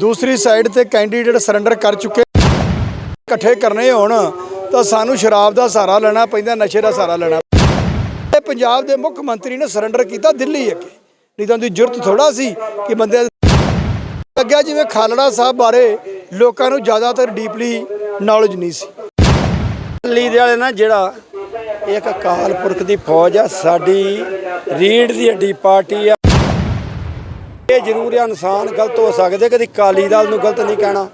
ਦੂਸਰੀ ਸਾਈਡ ਤੇ candidate surrender ਕਰ ਚੁੱਕੇ ਇਕੱਠੇ ਕਰਨੇ ਹੋਣ, ਤਾਂ ਸਾਨੂੰ ਸ਼ਰਾਬ ਦਾ ਸਹਾਰਾ ਲੈਣਾ ਪੈਂਦਾ, ਨਸ਼ੇ ਦਾ ਸਹਾਰਾ ਲੈਣਾ ਇਹ ਪੰਜਾਬ ਦੇ ਮੁੱਖ ਮੰਤਰੀ ਨੇ ਸਰੈਂਡਰ ਕੀਤਾ ਦਿੱਲੀ ਅੱਗੇ। ਨਹੀਂ ਤਾਂ ਉਹਦੀ ਜ਼ਰੂਰਤ ਥੋੜਾ ਸੀ ਕਿ ਬੰਦੇ ਲੱਗਿਆ ਜਿਵੇਂ ਖਾਲੜਾ ਸਾਹਿਬ ਬਾਰੇ ਲੋਕਾਂ ਨੂੰ ਜ਼ਿਆਦਾਤਰ ਡੀਪਲੀ ਨੌਲੇਜ ਨਹੀਂ ਸੀ। ਦਿੱਲੀ ਦੇ ਵਾਲੇ ਨਾ ਜਿਹੜਾ ਇੱਕ ਅਕਾਲ ਪੁਰਖ ਦੀ ਫੌਜ ਆ, ਸਾਡੀ ਰੀੜ ਦੀ ਹੱਡੀ ਪਾਰਟੀ ਆ ਇਹ ਜ਼ਰੂਰ ਇਨਸਾਨ ਗਲਤ ਹੋ ਸਕਦੇ ਕਦੀ ਕਾਲੀ ਦਲ ਨੂੰ ਗਲਤ ਨਹੀਂ ਕਹਿਣਾ।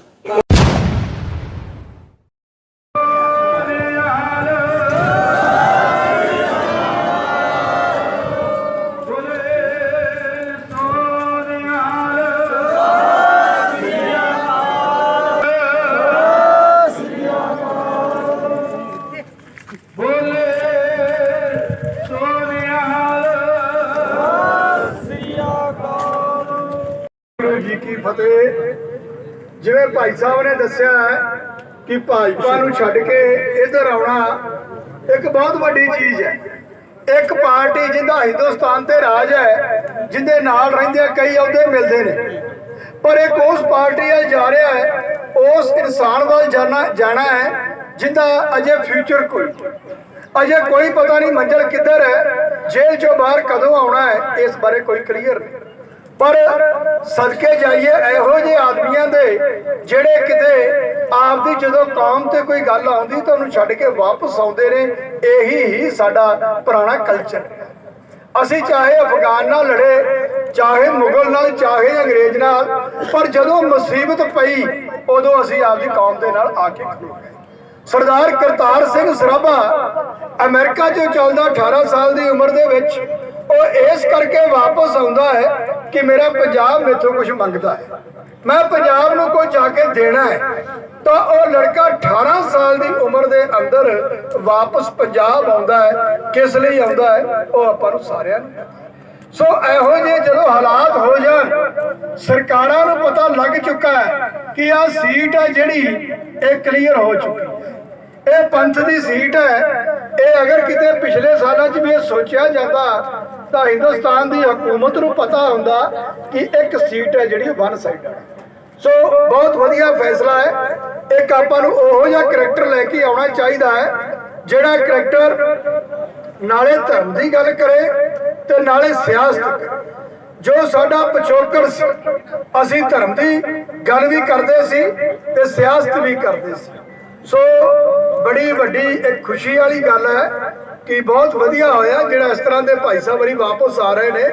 ਜਿਵੇਂ ਭਾਈ ਸਾਹਿਬ ਨੇ ਦੱਸਿਆ ਕਿ ਭਾਜਪਾ ਨੂੰ ਛੱਡ ਕੇ ਇੱਧਰ ਆਉਣਾ ਇੱਕ ਬਹੁਤ ਵੱਡੀ ਚੀਜ਼ ਹੈ। ਇੱਕ ਪਾਰਟੀ ਜਿੰਦਾ ਹਿੰਦੁਸਤਾਨ ਤੇ ਰਾਜ ਹੈ ਜਿੰਦੇ ਨਾਲ ਰਹਿੰਦੇ ਕਈ ਅਹੁਦੇ ਮਿਲਦੇ ਨੇ। ਪਰ ਇੱਕ ਉਸ ਪਾਰਟੀ ਵੱਲ ਜਾ ਰਿਹਾ ਹੈ, ਉਸ ਇਨਸਾਨ ਵੱਲ ਜਾਣਾ ਜਾਣਾ ਹੈ ਜਿੰਦਾ ਅਜੇ ਫਿਊਚਰ ਕੋਈ ਅਜੇ ਕੋਈ ਪਤਾ ਨਹੀਂ ਮੰਜ਼ਲ ਕਿੱਧਰ ਹੈ, ਜੇਲ੍ਹ ਚੋਂ ਬਾਹਰ ਕਦੋਂ ਆਉਣਾ ਹੈ, ਇਸ ਬਾਰੇ ਕੋਈ ਕਲੀਅਰ ਨਹੀਂ। ਪਰ ਸਦਕੇ ਜਾਈਏ ਇਹੋ ਜਿਹੇ ਆਦਮੀਆਂ ਦੇ ਜਿਹੜੇ ਕਿਤੇ ਆਪਦੀ ਜਦੋਂ ਕੌਮ ਤੇ ਕੋਈ ਗੱਲ ਆਉਂਦੀ ਤਾਂ ਉਹਨੂੰ ਛੱਡ ਕੇ ਵਾਪਸ ਆਉਂਦੇ ਨੇ, ਇਹੀ ਹੀ ਸਾਡਾ ਪੁਰਾਣਾ ਕਲਚਰ ਅਸੀਂ ਚਾਹੇ ਅਫਗਾਨ ਨਾਲ ਲੜੇ, ਚਾਹੇ ਮੁਗਲ ਨਾਲ, ਚਾਹੇ ਅੰਗਰੇਜ਼ ਨਾਲ, ਪਰ ਜਦੋਂ ਮੁਸੀਬਤ ਪਈ, ਉਦੋਂ ਅਸੀਂ ਆਪਦੀ ਕੌਮ ਦੇ ਨਾਲ ਆ ਕੇ ਖੜੋ ਸਰਦਾਰ ਕਰਤਾਰ ਸਿੰਘ ਸਰਾਭਾ ਅਮਰੀਕਾ 'ਚੋਂ ਚੱਲਦਾ 18 ਸਾਲ ਦੀ ਉਮਰ ਦੇ ਵਿੱਚ, ਉਹ ਇਸ ਕਰਕੇ ਆਉਂਦਾ ਹੈ ਕਿ ਮੇਰਾ ਪੰਜਾਬ ਮੇਥੋਂ ਕੁਝ ਮੰਗਦਾ ਹੈ। ਮੈਂ ਪੰਜਾਬ ਨੂੰ ਕੋਈ ਜਾ ਕੇ ਦੇਣਾ ਹੈ, ਤਾਂ ਉਹ ਲੜਕਾ 18 ਸਾਲ ਦੀ ਉਮਰ ਦੇ ਅੰਦਰ ਵਾਪਸ ਪੰਜਾਬ ਆਉਂਦਾ ਹੈ। ਕਿਸ ਲਈ ਆਉਂਦਾ ਹੈ? ਉਹ ਆਪਾਂ ਨੂੰ ਸਾਰਿਆਂ ਨੂੰ ਸੋ ਇਹੋ ਜਿਹੇ ਜਦੋਂ ਹਾਲਾਤ ਹੋ ਜਾਣ, ਸਰਕਾਰਾਂ ਨੂੰ ਪਤਾ ਲੱਗ ਚੁੱਕਾ ਹੈ ਕਿ ਆਹ ਸੀਟ ਹੈ ਜਿਹੜੀ, ਇਹ ਕਲੀਅਰ ਹੋ ਚੁੱਕੀ ਹੈ। ਇਹ ਪੰਥ ਦੀ ਸੀਟ ਹੈ। ਇਹ ਅਗਰ ਕਿਤੇ ਪਿਛਲੇ ਸਾਲਾਂ 'ਚ ਵੀ ਇਹ ਸੋਚਿਆ ਜਾਂਦਾ, ਤਾਂ ਹਿੰਦੁਸਤਾਨ ਦੀ ਹਕੂਮਤ ਨੂੰ ਪਤਾ ਹੁੰਦਾ ਕਿ ਇੱਕ ਸੀਟ ਹੈ ਜਿਹੜੀ ਵਨ ਸਾਈਡ ਹੈ। ਸੋ ਬਹੁਤ ਵਧੀਆ ਫੈਸਲਾ ਹੈ। ਇੱਕ ਆਪਾਂ ਨੂੰ ਉਹੋ ਜਿਹਾ ਕਰੈਕਟਰ ਲੈ ਕੇ ਆਉਣਾ ਚਾਹੀਦਾ ਹੈ, ਜਿਹੜਾ ਕਰੈਕਟਰ ਨਾਲੇ ਧਰਮ ਦੀ ਗੱਲ ਕਰੇ ਤੇ ਨਾਲੇ ਸਿਆਸਤ ਕਰੇ। ਜੋ ਸਾਡਾ ਪਿਛੋਕੜ ਸੀ, ਅਸੀਂ ਧਰਮ ਦੀ ਗੱਲ ਵੀ ਕਰਦੇ ਸੀ ਤੇ ਸਿਆਸਤ ਵੀ ਕਰਦੇ ਸੀ। ਸੋ ਬੜੀ ਵੱਡੀ ਇੱਕ ਖੁਸ਼ੀ ਵਾਲੀ ਗੱਲ ਹੈ ਕਿ ਬਹੁਤ ਵਧੀਆ ਹੋਇਆ ਜਿਹੜਾ ਇਸ ਤਰ੍ਹਾਂ ਦੇ ਭਾਈ ਸਾਹਿਬ ਵਰੀ ਵਾਪਸ ਆ ਰਹੇ ਨੇ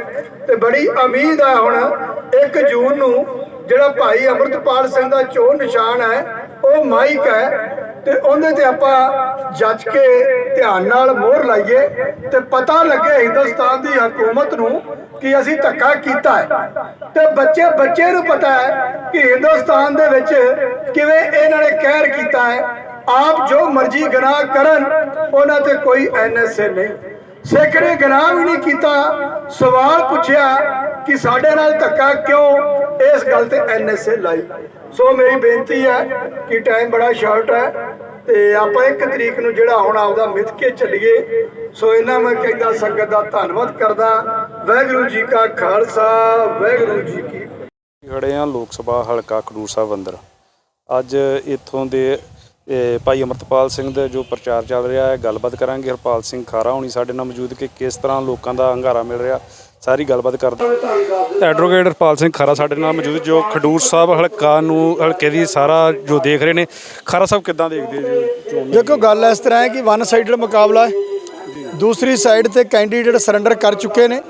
ਤੇ ਬੜੀ ਉਮੀਦ ਹੈ ਹੁਣ 1 ਜੂਨ ਨੂੰ ਜਿਹੜਾ ਭਾਈ ਅਮਰਤਪਾਲ ਸਿੰਘ ਦਾ ਚੋਣ ਨਿਸ਼ਾਨ ਹੈ, ਉਹ ਮਾਈਕ ਹੈ ਤੇ ਉਹਦੇ ਤੇ ਆਪਾਂ ਜੱਜ ਕੇ ਧਿਆਨ ਨਾਲ ਮੋਹਰ ਲਾਈਏ ਤੇ ਪਤਾ ਲੱਗੇ ਹਿੰਦੁਸਤਾਨ ਦੀ ਹਕੂਮਤ ਨੂੰ ਕਿ ਅਸੀਂ ਧੱਕਾ ਕੀਤਾ ਹੈ। ਤੇ ਬੱਚੇ ਬੱਚੇ ਨੂੰ ਪਤਾ ਹੈ ਕਿ ਹਿੰਦੁਸਤਾਨ ਦੇ ਵਿੱਚ ਕਿਵੇਂ ਇਹਨਾਂ ਨੇ ਕਹਿਰ ਕੀਤਾ ਹੈ ਆਪ ਜੋ ਮਰਜ਼ੀ ਗੁਨਾਹ ਕਰਨ, ਉਹਨਾਂ ਤੇ ਕੋਈ ਐਨਐਸਏ ਨਹੀਂ। ਸਿੱਖ ਨੇ ਗੁਨਾਹ ਵੀ ਨਹੀਂ ਕੀਤਾ। ਸਵਾਲ ਪੁੱਛਿਆ ਕਿ ਸਾਡੇ ਨਾਲ ਧੱਕਾ ਕਿਉਂ ਇਸ ਗੱਲ ਤੇ ਐਨਐਸਏ ਲਾਈ? ਸੋ ਮੇਰੀ ਬੇਨਤੀ ਹੈ ਕਿ ਟਾਈਮ ਬੜਾ ਸ਼ਾਰਟ ਹੈ ਤੇ ਆਪਾਂ ਇੱਕ ਤਰੀਕ ਨੂੰ ਜਿਹੜਾ ਹੁਣ ਆਪਦਾ ਮਿੱਥ ਕੇ ਚੱਲੀਏ। ਸੋ ਇਹਨਾਂ ਮੈਂ ਕਹਿੰਦਾ ਸੰਗਤ ਦਾ ਧੰਨਵਾਦ ਕਰਦਾ। ਵਾਹਿਗੁਰੂ ਜੀ ਕਾ ਖਾਲਸਾ, ਵਾਹਿਗੁਰੂ ਜੀ ਕੀ ਖੜੇ ਆ ਲੋਕ ਸਭਾ ਹਲਕਾ ਖਡੂਰ ਸਾਹਿਬ ਅੰਦਰ। ਅੱਜ ਇੱਥੋਂ ਦੇ ਭਾਈ ਅਮਰਤਪਾਲ ਸਿੰਘ ਦਾ ਜੋ ਪ੍ਰਚਾਰ ਚੱਲ ਰਿਹਾ ਹੈ ਗੱਲਬਾਤ ਕਰਾਂਗੇ। ਹਰਪਾਲ ਸਿੰਘ ਖਾਰਾ ਹੋਣੀ ਸਾਡੇ ਨਾਲ ਮੌਜੂਦ ਕਿ ਕਿਸ ਤਰ੍ਹਾਂ ਲੋਕਾਂ ਦਾ ਹੰਗਾਰਾ ਮਿਲ ਰਿਹਾ ਸਾਰੀ ਗੱਲਬਾਤ ਕਰਦੇ ਐਡਵੋਕੇਟ ਹਰਪਾਲ ਸਿੰਘ ਖਾਰਾ ਸਾਡੇ ਨਾਲ ਮੌਜੂਦ ਜੋ ਖਡੂਰ ਸਾਹਿਬ ਹਲਕਾ ਨੂੰ ਹਲਕੇ ਦੀ ਸਾਰਾ ਜੋ ਦੇਖ ਰਹੇ ਨੇ ਖਾਰਾ ਸਾਹਿਬ ਕਿੱਦਾਂ ਦੇਖਦੇ ਜੀ? ਦੇਖੋ ਗੱਲ ਇਸ ਤਰ੍ਹਾਂ ਹੈ ਕਿ ਵਨ ਸਾਈਡਡ ਮੁਕਾਬਲਾ ਹੈ। ਦੂਸਰੀ ਸਾਈਡ ਤੇ ਕੈਂਡੀਡੇਟ ਸਰੈਂਡਰ ਕਰ ਚੁੱਕੇ ਨੇ।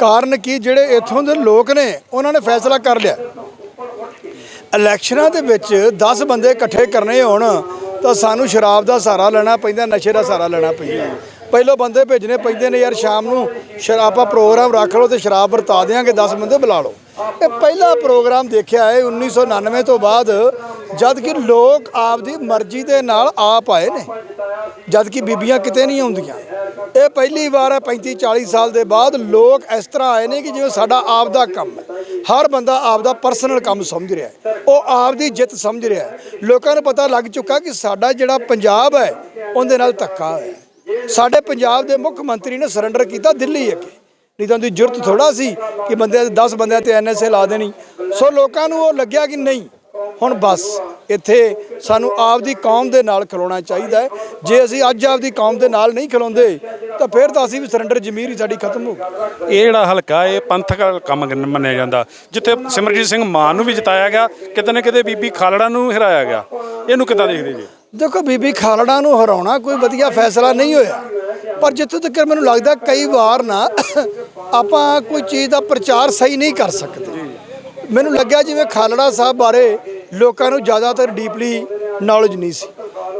ਕਾਰਨ ਕੀ? ਜਿਹੜੇ ਇੱਥੋਂ ਦੇ ਲੋਕ ਨੇ ਉਹਨਾਂ ਨੇ ਫੈਸਲਾ ਕਰ ਲਿਆ। ਇਲੈਕਸ਼ਨਾਂ ਦੇ ਵਿੱਚ 10 ਬੰਦੇ ਇਕੱਠੇ ਕਰਨੇ ਹੋਣ। ਤਾਂ ਸਾਨੂੰ ਸ਼ਰਾਬ ਦਾ ਸਹਾਰਾ ਲੈਣਾ ਪੈਂਦਾ, ਨਸ਼ੇ ਦਾ ਸਹਾਰਾ ਲੈਣਾ ਪੈਂਦਾ। ਪਹਿਲੋਂ ਬੰਦੇ ਭੇਜਣੇ ਪੈਂਦੇ ਨੇ ਯਾਰ, ਸ਼ਾਮ ਨੂੰ ਸ਼ਰਾਬਾ ਪ੍ਰੋਗਰਾਮ ਰੱਖ ਲਓ ਤੇ ਸ਼ਰਾਬ ਵਰਤਾ ਦਿਆਂਗੇ 10 ਬੰਦੇ ਬੁਲਾ ਲਓ। ਇਹ ਪਹਿਲਾ ਪ੍ਰੋਗਰਾਮ ਦੇਖਿਆ ਹੈ 1999 ਤੋਂ ਬਾਅਦ, ਜਦ ਕਿ ਲੋਕ ਆਪਦੀ ਮਰਜ਼ੀ ਦੇ ਨਾਲ ਆਪ ਆਏ ਨੇ, ਜਦ ਕਿ ਬੀਬੀਆਂ ਕਿਤੇ ਨਹੀਂ ਆਉਂਦੀਆਂ। ਇਹ ਪਹਿਲੀ ਵਾਰ ਹੈ 35 40 ਸਾਲ ਦੇ ਬਾਅਦ ਲੋਕ ਇਸ ਤਰ੍ਹਾਂ ਆਏ ਨੇ ਕਿ ਜਿਵੇਂ ਸਾਡਾ ਆਪ ਦਾ ਕੰਮ ਹੈ। ਹਰ ਬੰਦਾ ਆਪਦਾ ਪਰਸਨਲ ਕੰਮ ਸਮਝ ਰਿਹਾ ਹੈ। ਉਹ ਆਪ ਦੀ ਜਿੱਤ ਸਮਝ ਰਿਹਾ ਹੈ। ਲੋਕਾਂ ਨੂੰ ਪਤਾ ਲੱਗ ਚੁੱਕਾ ਕਿ ਸਾਡਾ ਜਿਹੜਾ ਪੰਜਾਬ ਹੈ, ਉਹਦੇ ਨਾਲ ਧੱਕਾ ਹੈ। ਸਾਡੇ ਪੰਜਾਬ ਦੇ ਮੁੱਖ ਮੰਤਰੀ ਨੇ ਸਰੈਂਡਰ ਕੀਤਾ ਦਿੱਲੀ ਅੱਗੇ। ਨਹੀਂ ਤਾਂ ਉਹਦੀ ਜ਼ਰੂਰਤ ਥੋੜਾ ਸੀ ਕਿ ਬੰਦੇ 10 ਬੰਦਿਆਂ ਤੇ ਐਨਐਸਏ ਲਾ ਦੇਣੀ। ਸੋ ਲੋਕਾਂ ਨੂੰ ਉਹ ਲੱਗਿਆ ਕਿ ਨਹੀਂ, ਹੁਣ ਬਸ ਇੱਥੇ ਸਾਨੂੰ ਆਪਦੀ ਕੌਮ ਦੇ ਨਾਲ ਖਲੋਣਾ ਚਾਹੀਦਾ ਹੈ। ਜੇ ਅਸੀਂ ਅੱਜ ਆਪਦੀ ਕੌਮ ਦੇ ਨਾਲ ਨਹੀਂ ਖਲੋਂਦੇ ਤਾਂ ਫਿਰ ਤਾਂ ਅਸੀਂ ਵੀ ਸਰੈਂਡਰ ਜ਼ਮੀਰ ਹੀ ਸਾਡੀ ਖਤਮ ਹੋ ਗਈ। ਇਹ ਜਿਹੜਾ ਹਲਕਾ ਇਹ ਪੰਥਕ ਕੰਮ ਗਣ- ਮੰਨਿਆ ਜਾਂਦਾ। ਜਿੱਥੇ ਸਿਮਰਜੀਤ ਸਿੰਘ ਮਾਨ ਨੂੰ ਵੀ ਜਿਤਾਇਆ ਗਿਆ ਕਿਤੇ ਨਾ ਕਿਤੇ ਬੀਬੀ ਖਾਲੜਾ ਨੂੰ ਹਰਾਇਆ ਗਿਆ। ਇਹਨੂੰ ਕਿੱਦਾਂ ਦੇਖਦੇ ਜੀ? ਦੇਖੋ ਬੀਬੀ ਖਾਲੜਾ ਨੂੰ ਹਰਾਉਣਾ ਕੋਈ ਵਧੀਆ ਫੈਸਲਾ ਨਹੀਂ ਹੋਇਆ। ਪਰ ਜਿੱਥੋਂ ਤੱਕ ਮੈਨੂੰ ਲੱਗਦਾ ਕਈ ਵਾਰ ਨਾ ਆਪਾਂ ਕੋਈ ਚੀਜ਼ ਦਾ ਪ੍ਰਚਾਰ ਸਹੀ ਨਹੀਂ ਕਰ ਸਕਦੇ। ਮੈਨੂੰ ਲੱਗਿਆ ਜਿਵੇਂ ਖਾਲੜਾ ਸਾਹਿਬ ਬਾਰੇ ਲੋਕਾਂ ਨੂੰ ਜ਼ਿਆਦਾਤਰ ਡੀਪਲੀ ਨੌਲੇਜ ਨਹੀਂ ਸੀ।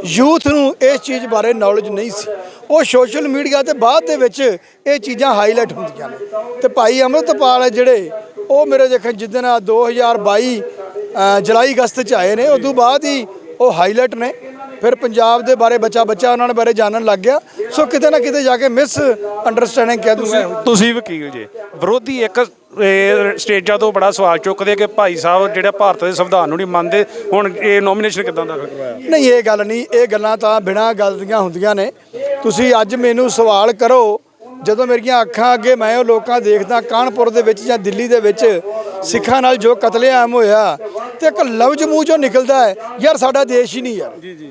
ਯੂਥ ਨੂੰ ਇਸ ਚੀਜ਼ ਬਾਰੇ ਨੌਲੇਜ ਨਹੀਂ ਸੀ। ਉਹ ਸੋਸ਼ਲ ਮੀਡੀਆ ਤੇ ਬਾਅਦ ਦੇ ਵਿੱਚ ਇਹ ਚੀਜ਼ਾਂ ਹਾਈਲਾਈਟ ਹੁੰਦੀਆਂ ਨੇ। ਤੇ ਭਾਈ ਅੰਮ੍ਰਿਤਪਾਲ ਹੈ ਜਿਹੜੇ ਉਹ ਮੇਰੇ ਦੇਖਣ ਜਿੱਦਣ 2022 ਅ, ਜੁਲਾਈ ਅਗਸਤ ਚ ਆਏ ਨੇ ਉਦੋਂ ਬਾਅਦ ਹੀ ਉਹ ਹਾਈਲਾਈਟ ਨੇ। ਫਿਰ ਪੰਜਾਬ ਦੇ ਬਾਰੇ ਬੱਚਾ ਬੱਚਾ ਉਹਨਾਂ ਦੇ ਬਾਰੇ ਜਾਣਨ ਲੱਗ ਗਿਆ। ਸੋ ਕਿਤੇ ਨਾ ਕਿਤੇ ਜਾ ਕੇ ਮਿਸ ਅੰਡਰਸਟੈਂਡਿੰਗ ਕਹਿ ਦੂੰਗਾ। ਤੁਸੀਂ ਵਕੀਲ ਜੀ। ਵਿਰੋਧੀ ਇੱਕ ਇਹ ਸਟੇਜਾਂ ਤੋਂ ਬੜਾ ਸਵਾਲ ਚੁੱਕਦੇ ਕਿ ਭਾਈ ਸਾਹਿਬ ਜਿਹੜੇ ਭਾਰਤ ਦੇ ਸੰਵਿਧਾਨ ਨੂੰ ਨਹੀਂ ਮੰਨਦੇ ਹੁਣ ਇਹ ਨੋਮੀਨੇਸ਼ਨ ਕਿੱਦਾਂ ਦਾਖਲ ਕਰਵਾਇਆ ਨਹੀਂ ਇਹ ਗੱਲ ਨਹੀਂ ਇਹ ਗੱਲਾਂ ਤਾਂ ਬਿਨਾਂ ਗੱਲ ਦੀਆਂ ਹੁੰਦੀਆਂ ਨੇ। ਤੁਸੀਂ ਅੱਜ ਮੈਨੂੰ ਸਵਾਲ ਕਰੋ ਜਦੋਂ ਮੇਰੀਆਂ ਅੱਖਾਂ ਅੱਗੇ ਮੈਂ ਉਹ ਲੋਕਾਂ ਦੇਖਦਾ ਕਾਨਪੁਰ ਦੇ ਵਿੱਚ ਜਾਂ ਦਿੱਲੀ ਦੇ ਵਿੱਚ ਸਿੱਖਾਂ ਨਾਲ ਜੋ ਕਤਲੇਆਮ ਹੋਇਆ ਤੇ ਇੱਕ ਲਫ਼ਜ਼ ਮੂੰਹ ਚੋਂ ਨਿਕਲਦਾ ਹੈ ਯਾਰ ਸਾਡਾ ਦੇਸ਼ ਹੀ ਨਹੀਂ ਯਾਰ। ਜੀ ਜੀ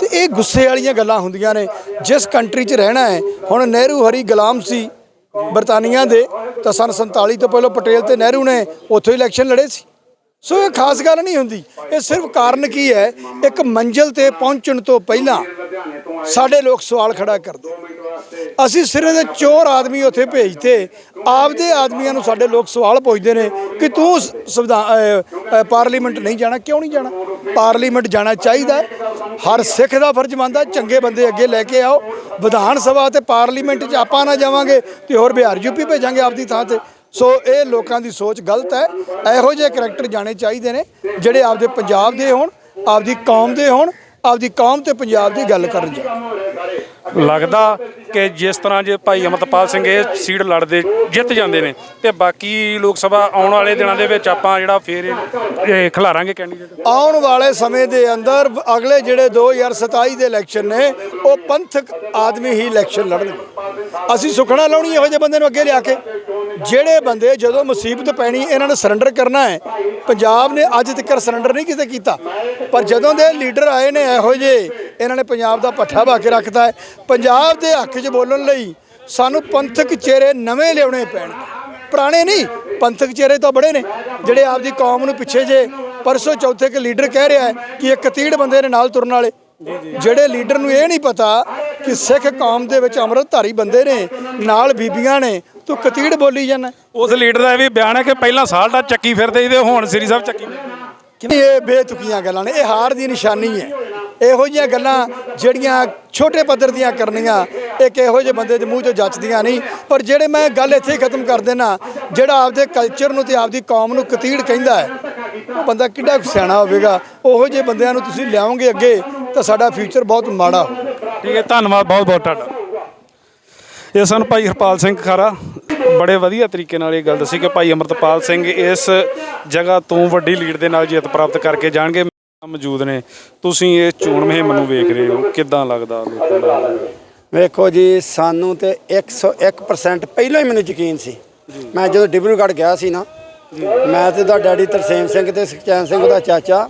ਤੇ ਇਹ ਗੁੱਸੇ ਵਾਲੀਆਂ ਗੱਲਾਂ ਹੁੰਦੀਆਂ ਨੇ ਜਿਸ ਕੰਟਰੀ 'ਚ ਰਹਿਣਾ ਹੈ ਹੁਣ ਨਹਿਰੂ ਹਰੀ ਗੁਲਾਮ ਸੀ ਬਰਤਾਨੀਆ ਦੇ ਤਾਂ ਸਨ 47 ਤੋਂ ਪਹਿਲਾਂ ਪਟੇਲ ਤੇ ਨਹਿਰੂ ਨੇ ਉੱਥੋਂ ਇਲੈਕਸ਼ਨ ਲੜੇ ਸੀ। ਸੋ ਇਹ ਖਾਸ ਗੱਲ ਨਹੀਂ ਹੁੰਦੀ। ਇਹ ਸਿਰਫ ਕਾਰਨ ਕੀ ਹੈ? ਇੱਕ ਮੰਜ਼ਿਲ ਤੇ ਪਹੁੰਚਣ ਤੋਂ ਪਹਿਲਾਂ ਸਾਡੇ ਲੋਕ ਸਵਾਲ ਖੜਾ ਕਰਦੇ ਅਸੀਂ ਸਿਰੇ ਦੇ ਚੋਰ ਆਦਮੀ ਉੱਥੇ ਭੇਜਤੇ। ਆਪਦੇ ਆਦਮੀਆਂ ਨੂੰ ਸਾਡੇ ਲੋਕ ਸਵਾਲ ਪੁੱਛਦੇ ਨੇ ਕਿ ਤੂੰ ਸੰਵਿਧਾਨ ਪਾਰਲੀਮੈਂਟ ਨਹੀਂ ਜਾਣਾ, ਕਿਉਂ ਨਹੀਂ ਜਾਣਾ? ਪਾਰਲੀਮੈਂਟ ਜਾਣਾ ਚਾਹੀਦਾ ਹਰ ਸਿੱਖ ਦਾ ਫਰਜ਼ ਬਣਦਾ ਚੰਗੇ ਬੰਦੇ ਅੱਗੇ ਲੈ ਕੇ ਆਓ। ਵਿਧਾਨ ਸਭਾ ਤੇ ਪਾਰਲੀਮੈਂਟ 'ਚ ਆਪਾਂ ਨਾ ਜਾਵਾਂਗੇ ਤੇ ਹੋਰ ਬਿਹਾਰ ਯੂਪੀ ਭੇਜਾਂਗੇ ਆਪਦੀ ਥਾਂ ਤੇ। ਸੋ ਇਹ ਲੋਕਾਂ ਦੀ ਸੋਚ ਗਲਤ ਹੈ। ਇਹੋ ਜਿਹੇ ਕਰੈਕਟਰ ਜਾਣੇ ਚਾਹੀਦੇ ਨੇ, ਜਿਹੜੇ ਆਪਦੇ ਪੰਜਾਬ ਦੇ ਹੋਣ, ਆਪਦੀ ਕੌਮ ਦੇ ਹੋਣ, ਆਪਦੀ ਕੌਮ ਤੇ ਪੰਜਾਬ ਦੀ ਗੱਲ ਕਰਨ ਜੀ ਲੱਗਦਾ ਕਿ ਜਿਸ ਤਰ੍ਹਾਂ ਜੇ ਭਾਈ ਅਮਰਤਪਾਲ ਸਿੰਘ ਇਹ ਸੀਟ ਲੜਦੇ ਜਿੱਤ ਜਾਂਦੇ ਨੇ ਤੇ ਬਾਕੀ ਲੋਕ ਸਭਾ ਆਉਣ ਵਾਲੇ ਦਿਨਾਂ ਦੇ ਵਿੱਚ ਆਪਾਂ ਜਿਹੜਾ ਫੇਰ ਇਹ- ਖਿਲਾਰਾਂਗੇ ਕੈਂਡੀਡੇਟ ਆਉਣ ਵਾਲੇ ਸਮੇਂ ਦੇ ਅੰਦਰ ਅਗਲੇ ਜਿਹੜੇ 2027 ਦੇ ਇਲੈਕਸ਼ਨ ਨੇ, ਉਹ ਪੰਥਕ ਆਦਮੀ ਹੀ ਇਲੈਕਸ਼ਨ ਲੜਨਗੇ। ਅਸੀਂ ਸੁਖਣਾ ਲਾਉਣੀ ਇਹੋ ਜਿਹੇ ਬੰਦੇ ਨੂੰ ਅੱਗੇ ਲਿਆ ਕੇ। ਜਿਹੜੇ ਬੰਦੇ ਜਦੋਂ ਮੁਸੀਬਤ ਪੈਣੀ, ਇਹਨਾਂ ਨੇ ਸਰੈਂਡਰ ਕਰਨਾ ਹੈ। ਪੰਜਾਬ ਨੇ ਅੱਜ ਤੱਕ ਸਰੈਂਡਰ ਨਹੀਂ ਕਿਤੇ ਕੀਤਾ। ਪਰ ਜਦੋਂ ਦੇ ਲੀਡਰ ਆਏ ਨੇ ਇਹੋ ਜਿਹੇ, ਇਹਨਾਂ ਨੇ ਪੰਜਾਬ ਦਾ ਪੱਠਾ ਪਾ ਕੇ ਰੱਖਤਾ ਹੈ। ਪੰਜਾਬ ਦੇ ਹੱਕ 'ਚ ਬੋਲਣ ਲਈ ਸਾਨੂੰ ਪੰਥਕ ਚਿਹਰੇ ਨਵੇਂ ਲਿਆਉਣੇ ਪੈਣਗੇ ਪੁਰਾਣੇ ਨਹੀਂ, ਪੰਥਕ ਚਿਹਰੇ ਤਾਂ ਬੜੇ ਨੇ, ਜਿਹੜੇ ਆਪਦੀ ਕੌਮ ਨੂੰ ਪਿੱਛੇ ਜੇ। ਪਰਸੋਂ ਚੌਥੇ ਕੇ ਲੀਡਰ ਕਹਿ ਰਿਹਾ ਹੈ ਕਿ ਇੱਕ ਤੀੜ ਬੰਦੇ ਨੇ ਨਾਲ ਤੁਰਨ ਵਾਲੇ। ਜਿਹੜੇ ਲੀਡਰ ਨੂੰ ਇਹ ਨਹੀਂ ਪਤਾ ਕਿ ਸਿੱਖ ਕੌਮ ਦੇ ਵਿੱਚ ਅੰਮ੍ਰਿਤਧਾਰੀ ਬੰਦੇ ਨੇ, ਨਾਲ ਬੀਬੀਆਂ ਨੇ ਤੂੰ ਕਤੀੜ ਬੋਲੀ ਜਾਂਦਾ ਉਸ ਲੀਡਰ ਦਾ ਇਹ ਵੀ ਬਿਆਨ ਹੈ ਕਿ ਪਹਿਲਾਂ ਸਾਲ ਦਾ ਚੱਕੀ ਫਿਰਦੇ ਸੀ ਤੇ ਹੁਣ ਸ੍ਰੀ ਸਾਹਿਬ ਚੱਕੀ ਫਿਰਦੇ ਨੇ। ਇਹ ਬੇਤੁਕੀਆਂ ਗੱਲਾਂ ਨੇ ਇਹ ਹਾਰ ਦੀ ਨਿਸ਼ਾਨੀ ਹੈ। ਇਹੋ ਜਿਹੀਆਂ ਗੱਲਾਂ ਜਿਹੜੀਆਂ ਛੋਟੇ ਪੱਧਰ ਦੀਆਂ ਕਰਨੀਆਂ ਇੱਕ ਇਹੋ ਜਿਹੇ ਬੰਦੇ ਦੇ ਮੂੰਹ ਚੋਂ ਜੱਚਦੀਆਂ ਨਹੀਂ। ਪਰ ਜਿਹੜੇ ਮੈਂ ਗੱਲ ਇੱਥੇ ਹੀ ਖਤਮ ਕਰ ਦੇਣਾ ਜਿਹੜਾ ਆਪਦੇ ਕਲਚਰ ਨੂੰ ਤੇ ਆਪਦੀ ਕੌਮ ਨੂੰ ਕਤੀੜ ਕਹਿੰਦਾ ਹੈ ਉਹ ਬੰਦਾ ਕਿੱਡਾ ਸਿਆਣਾ ਹੋਵੇਗਾ। ਉਹੋ ਜਿਹੇ ਬੰਦਿਆਂ ਨੂੰ ਤੁਸੀਂ ਲਿਆਓਗੇ ਅੱਗੇ ਤਾਂ ਸਾਡਾ ਫਿਊਚਰ ਬਹੁਤ ਮਾੜਾ ਹੋਵੇਗਾ ਠੀਕ ਹੈ ਧੰਨਵਾਦ ਬਹੁਤ ਬਹੁਤ ਤੁਹਾਡਾ। ਇਹ ਸਨ ਭਾਈ ਹਰਪਾਲ ਸਿੰਘ ਖਾਰਾ। ਬੜੇ ਵਧੀਆ ਤਰੀਕੇ ਨਾਲ ਇਹ ਗੱਲ ਦੱਸੀ ਕਿ ਭਾਈ ਅਮਰਤਪਾਲ ਸਿੰਘ ਇਸ ਜਗ੍ਹਾ ਤੋਂ ਵੱਡੀ ਲੀਡ ਦੇ ਨਾਲ ਜਿੱਤ ਪ੍ਰਾਪਤ ਕਰਕੇ ਜਾਣਗੇ। ਮੌਜੂਦ ਨੇ। ਤੁਸੀਂ ਇਹ ਚੋਣ ਮੁਹਿੰਮ ਨੂੰ ਵੇਖ ਰਹੇ ਹੋ। ਕਿੱਦਾਂ ਲੱਗਦਾ ਲੋਕਾਂ ਦਾ? ਵੇਖੋ ਜੀ ਸਾਨੂੰ ਤੇ 101% ਪਹਿਲਾਂ ਹੀ ਮੈਨੂੰ ਯਕੀਨ ਸੀ। ਮੈਂ ਜਦੋਂ ਡਿਬਰੂਗੜ੍ਹ ਗਿਆ ਸੀ ਨਾ ਮੈਂ ਤੇ ਦਾ ਡੈਡੀ ਤਰਸੇਮ ਸਿੰਘ ਤੇ ਸੁਖਚੈਨ ਸਿੰਘ ਦਾ ਚਾਚਾ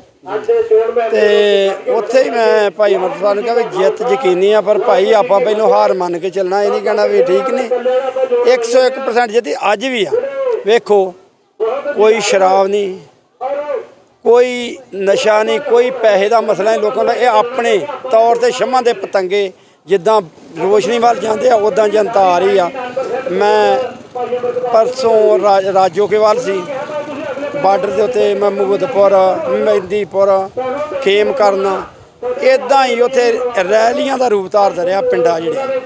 ਤੇ ਉੱਥੇ ਹੀ ਮੈਂ ਭਾਈ ਅਮਰਪਾਲ ਨੂੰ ਕਿਹਾ ਵੀ ਜਿੱਤ ਯਕੀਨੀ ਆ, ਪਰ ਭਾਈ ਆਪਾਂ ਪਹਿਲਾਂ ਹਾਰ ਮੰਨ ਕੇ ਚੱਲਣਾ, ਇਹ ਨਹੀਂ ਕਹਿਣਾ ਵੀ ਠੀਕ ਨਹੀਂ। 101% ਜਿੱਤੀ, ਅੱਜ ਵੀ ਆ। ਵੇਖੋ, ਕੋਈ ਸ਼ਰਾਬ ਨਹੀਂ, ਕੋਈ ਨਸ਼ਾ ਨਹੀਂ, ਕੋਈ ਪੈਸੇ ਦਾ ਮਸਲਾ ਨਹੀਂ, ਲੋਕਾਂ ਦਾ, ਇਹ ਆਪਣੇ ਤੌਰ ਤੇ ਸ਼ਮਾਂ ਦੇ ਪਤੰਗੇ, ਜਿੱਦਾਂ ਰੋਸ਼ਨੀ ਵੱਲ ਜਾਂਦੇ ਆ ਉਦਾਂ ਜਨਤਾ ਆ ਰਹੀ ਆ। ਮੈਂ ਪਰਸੋਂ ਰਾਜ- ਰਾਜੋਕੇਵਾਲ ਸੀ ਬਾਰਡਰ ਦੇ ਉੱਤੇ ਮਹਿਮੂਦਪੁਰ ਮਹਿੰਦੀਪੁਰ ਖੇਮ ਕਰਨ ਇਦਾਂ ਹੀ ਉੱਥੇ ਰੈਲੀਆਂ ਦਾ ਰੂਪ ਧਾਰਦਾ ਰਿਹਾ ਪਿੰਡਾਂ ਜਿਹੜੇ।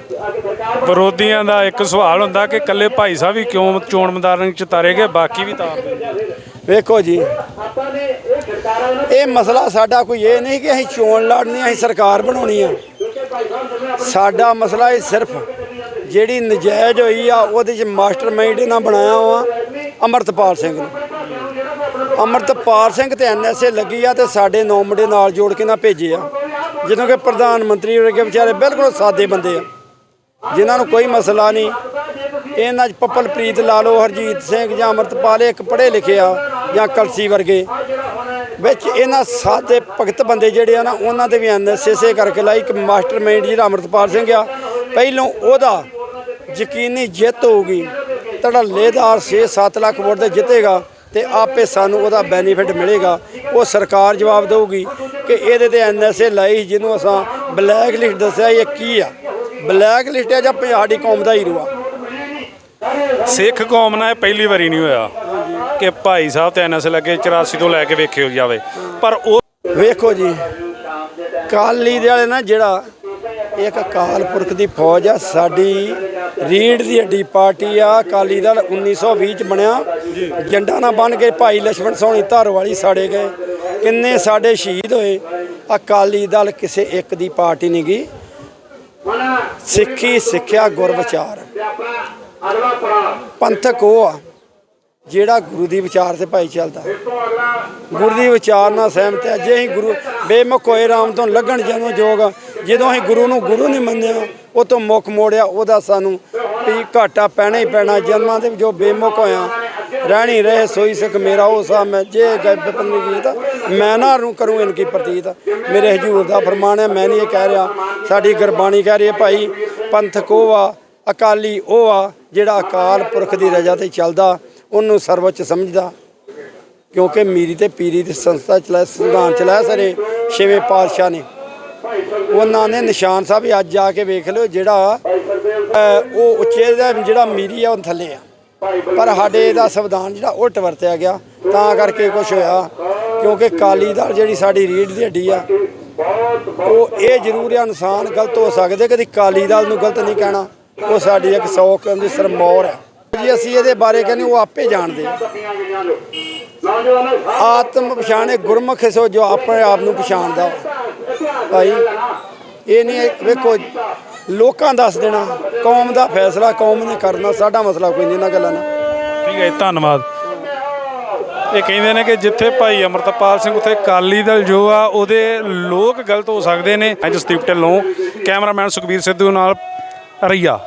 ਵਿਰੋਧੀਆਂ ਦਾ ਇੱਕ ਸਵਾਲ ਹੁੰਦਾ ਕਿ ਇਕੱਲੇ ਭਾਈ ਸਾਹਿਬ ਹੀ ਕਿਉਂ ਚੋਣ ਮੈਦਾਨ ਚ ਤਾਰੇ ਗਏ ਬਾਕੀ ਵੀ ਤਾਰਦੇ ਨੇ। ਵੇਖੋ ਜੀ ਇਹ ਮਸਲਾ ਸਾਡਾ ਕੋਈ ਇਹ ਨਹੀਂ ਕਿ ਅਸੀਂ ਚੋਣ ਲੜਨੀ ਅਸੀਂ ਸਰਕਾਰ ਬਣਾਉਣੀ ਆ। ਸਾਡਾ ਮਸਲਾ ਇਹ ਸਿਰਫ ਜਿਹੜੀ ਨਜਾਇਜ਼ ਹੋਈ ਆ ਉਹਦੇ ਚ ਮਾਸਟਰਮਾਈਂਡ ਇਹਨਾਂ ਬਣਾਇਆ ਵਾ ਅਮਰਤਪਾਲ ਸਿੰਘ ਨੂੰ। ਅਮਰਤਪਾਲ ਸਿੰਘ ਤੇ ਐਨਐਸਏ ਲੱਗੀ ਆ ਤੇ ਸਾਡੇ ਨੌ ਮੁੰਡੇ ਨਾਲ ਜੋੜ ਕੇ ਨਾ ਭੇਜੇ ਆ। ਜਦੋਂ ਕਿ ਪ੍ਰਧਾਨ ਮੰਤਰੀ ਵਰਗੇ ਵਿਚਾਰੇ ਬਿਲਕੁਲ ਸਾਦੇ ਬੰਦੇ ਆ। ਜਿਨ੍ਹਾਂ ਨੂੰ ਕੋਈ ਮਸਲਾ ਨਹੀਂ। ਇਹਨਾਂ 'ਚ ਪੱਪਲਪ੍ਰੀਤ ਲਾ ਲਓ, ਹਰਜੀਤ ਸਿੰਘ ਜਾਂ ਅਮਰਤਪਾਲ, ਇੱਕ ਪੜ੍ਹੇ ਲਿਖਿਆ ਜਾਂ ਕਲਸੀ ਵਰਗੇ। ਵਿੱਚ ਇਹਨਾਂ ਸਾਦੇ ਭਗਤ ਬੰਦੇ ਜਿਹੜੇ ਆ ਨਾ, ਉਹਨਾਂ ਦੇ ਵੀ ਐਨਐਸਐਸਏ ਕਰਕੇ ਲਾਈ, ਇੱਕ ਮਾਸਟਰਮਾਈਂਡ ਜਿਹੜਾ ਅਮਰਤਪਾਲ ਸਿੰਘ ਆ। ਪਹਿਲੋਂ ਉਹਦਾ ਯਕੀਨੀ ਜਿੱਤ ਹੋਊਗੀ। ਧੜੱਲੇਦਾਰ 6-7 ਲੱਖ ਵੋਟ ਦੇ ਜਿੱਤੇਗਾ। ਤੇ ਆਪੇ ਸਾਨੂੰ ਉਹਦਾ ਬੈਨੀਫਿਟ ਮਿਲੇਗਾ। ਉਹ ਸਰਕਾਰ ਜਵਾਬ ਦੇਊਗੀ ਕਿ ਇਹਦੇ ਤੇ ਐਨਐਸਏ ਲਾਈ ਜਿਹਨੂੰ ਅਸਾਂ ਬਲੈਕ ਲਿਸਟ ਦੱਸਿਆ ਇਹ ਕੀ ਆ? ਬਲੈਕ ਲਿਸਟ ਹੈ ਜਾਂ ਸਾਡੀ ਕੌਮ ਦਾ ਹੀਰੋ ਆ? ਸਿੱਖ ਕੌਮ ਨਾਲ ਇਹ ਪਹਿਲੀ ਵਾਰੀ ਨਹੀਂ ਹੋਇਆ ਕਿ ਭਾਈ ਸਾਹਿਬ ਤੇ ਐਨਐਸ ਲੱਗੇ 84 ਤੋਂ ਲੈ ਕੇ ਵੇਖਿਓ ਜਾਵੇ। ਪਰ ਉਹ ਵੇਖੋ ਜੀ ਕਾਲੀ ਦੇ ਵਾਲੇ ਨਾ ਜਿਹੜਾ ਇੱਕ ਅਕਾਲ ਪੁਰਖ ਦੀ ਫੌਜ ਆ ਸਾਡੀ ਰੀੜ ਦੀ ਅੱਡੀ ਪਾਰਟੀ ਆ, ਅਕਾਲੀ ਦਲ 1920 ਚ ਬਣਿਆ। ਜੰਡਾ ਨਾ ਬਣ ਕੇ ਭਾਈ ਲਛਮਣ ਸਾਣੀ ਧਾਰ ਵਾਲੀ ਸਾੜੇ ਗਏ। ਕਿੰਨੇ ਸਾਡੇ ਸ਼ਹੀਦ ਹੋਏ। ਅਕਾਲੀ ਦਲ ਕਿਸੇ ਇੱਕ ਦੀ ਪਾਰਟੀ ਨਹੀਂ ਗਈ। ਸਿੱਖੀ, ਸਿੱਖਿਆ ਗੁਰ ਵਿਚਾਰ ਪੰਥਕ ਉਹ ਆ, ਜਿਹੜਾ ਗੁਰੂ ਦੀ ਵਿਚਾਰ ਤੇ ਭਾਈ ਚੱਲਦਾ। ਗੁਰੂ ਦੀ ਵਿਚਾਰ ਨਾਲ ਸਹਿਮਤ ਹੈ ਜੇ ਹੀ ਗੁਰੂ, ਬੇਮੁਖ ਹੋਏ, ਰਾਮ ਤੋਂ ਲੱਗਣ ਜਨੋ ਜੋਗ ਜਦੋਂ ਅਸੀਂ ਗੁਰੂ ਨੂੰ ਗੁਰੂ ਨਹੀਂ ਮੰਨਿਆ, ਉਹ ਤੋਂ ਮੁੱਖ ਮੋੜਿਆ, ਉਹਦਾ ਸਾਨੂੰ ਵੀ ਘਾਟਾ ਪੈਣਾ ਹੀ ਪੈਣਾ, ਜਨਮਾਂ ਦੇ ਜੋ ਬੇਮੁਖ ਹੋਇਆ, ਰਹਿਣੀ ਰਹੇ, ਸੋਈ ਸਿੱਖ ਮੇਰਾ ਉਹ ਸਾ ਮੈਂ ਜੇ ਗੱਬਨ ਗੀਤ ਮੈਂ ਨਾ ਨੂੰ ਕਰੂੰ ਇਨਕੀ ਪ੍ਰਤੀਤ। ਮੇਰੇ ਹਜੂਰ ਦਾ ਫਰਮਾਨ ਹੈ, ਮੈਂ ਨਹੀਂ ਇਹ ਕਹਿ ਰਿਹਾ। ਸਾਡੀ ਗੁਰਬਾਣੀ ਕਹਿ ਰਹੀ ਹੈ, ਭਾਈ ਪੰਥਕ ਉਹ ਆ, ਅਕਾਲੀ ਉਹ ਆ, ਜਿਹੜਾ ਅਕਾਲ ਪੁਰਖ ਦੀ ਰਜਾ ਤੇ ਚੱਲਦਾ, ਉਹਨੂੰ ਸਰਵਉੱਚ ਸਮਝਦਾ। ਕਿਉਂਕਿ ਮੀਰੀ ਤੇ ਪੀਰੀ ਦੀ ਸੰਸਥਾ ਚਲਾ ਸੰਵਿਧਾਨ ਚਲਾਇਆ ਸਰੇ ਛੇਵੇਂ ਪਾਤਸ਼ਾਹ ਨੇ। ਉਹਨਾਂ ਨੇ ਨਿਸ਼ਾਨ ਸਾਹਿਬ ਵੀ ਅੱਜ ਜਾ ਕੇ ਵੇਖ ਲਿਓ ਜਿਹੜਾ ਉਹ ਉੱਚੇ ਦਾ ਜਿਹੜਾ ਮੀਰੀ ਆ ਉਹ ਥੱਲੇ ਆ। ਪਰ ਸਾਡੇ ਇਹਦਾ ਸੰਵਿਧਾਨ ਜਿਹੜਾ ਉਲਟ ਵਰਤਿਆ ਗਿਆ। ਤਾਂ ਕਰਕੇ ਕੁਝ ਹੋਇਆ, ਕਿਉਂਕਿ ਕਾਲੀ ਦਲ ਜਿਹੜੀ ਸਾਡੀ ਰੀੜ ਦੀ ਹੱਡੀ ਆ, ਉਹ ਇਹ ਜ਼ਰੂਰ ਆ, ਇਨਸਾਨ ਗਲਤ ਹੋ ਸਕਦੇ, ਕਦੀ ਕਾਲੀ ਦਲ ਨੂੰ ਗਲਤ ਨਹੀਂ ਕਹਿਣਾ। ਉਹ ਸਾਡੀ ਇੱਕ ਸੌ ਕਿਉਂ ਦੀ ਸਰਮੌਰ ਹੈ ਜੀ, ਅਸੀਂ ਇਹਦੇ ਬਾਰੇ ਕਹਿੰਦੇ, ਉਹ ਆਪੇ ਜਾਣਦੇ ਆ। ਆਤਮ ਪਛਾਣੇ ਗੁਰਮੁਖ, ਸੋ ਜੋ ਆਪਣੇ ਆਪ ਨੂੰ ਪਛਾਣਦਾ। ਭਾਈ ਇਹ ਨਹੀਂ ਵੇਖੋ ਲੋਕਾਂ ਦੱਸ ਦੇਣਾ ਕੌਮ ਦਾ ਫੈਸਲਾ ਕੌਮ ਨੇ ਕਰਨਾ ਸਾਡਾ ਮਸਲਾ ਕੋਈ ਨਹੀਂ ਇਹਨਾਂ ਗੱਲਾਂ ਨਾਲ ਠੀਕ ਹੈ ਜੀ, ਧੰਨਵਾਦ। ਇਹ ਕਹਿੰਦੇ ਨੇ ਕਿ ਜਿੱਥੇ ਭਾਈ ਅਮਰਤਪਾਲ ਸਿੰਘ ਉੱਥੇ ਕਾਲੀ ਦਲ ਜੋ ਆ ਉਹਦੇ ਲੋਕ ਗਲਤ ਹੋ ਸਕਦੇ ਨੇ। ਜਸਦੀਪ ਢਿੱਲੋਂ ਕੈਮਰਾਮੈਨ ਸੁਖਬੀਰ ਸਿੱਧੂ ਨਾਲ ਰਈਆ।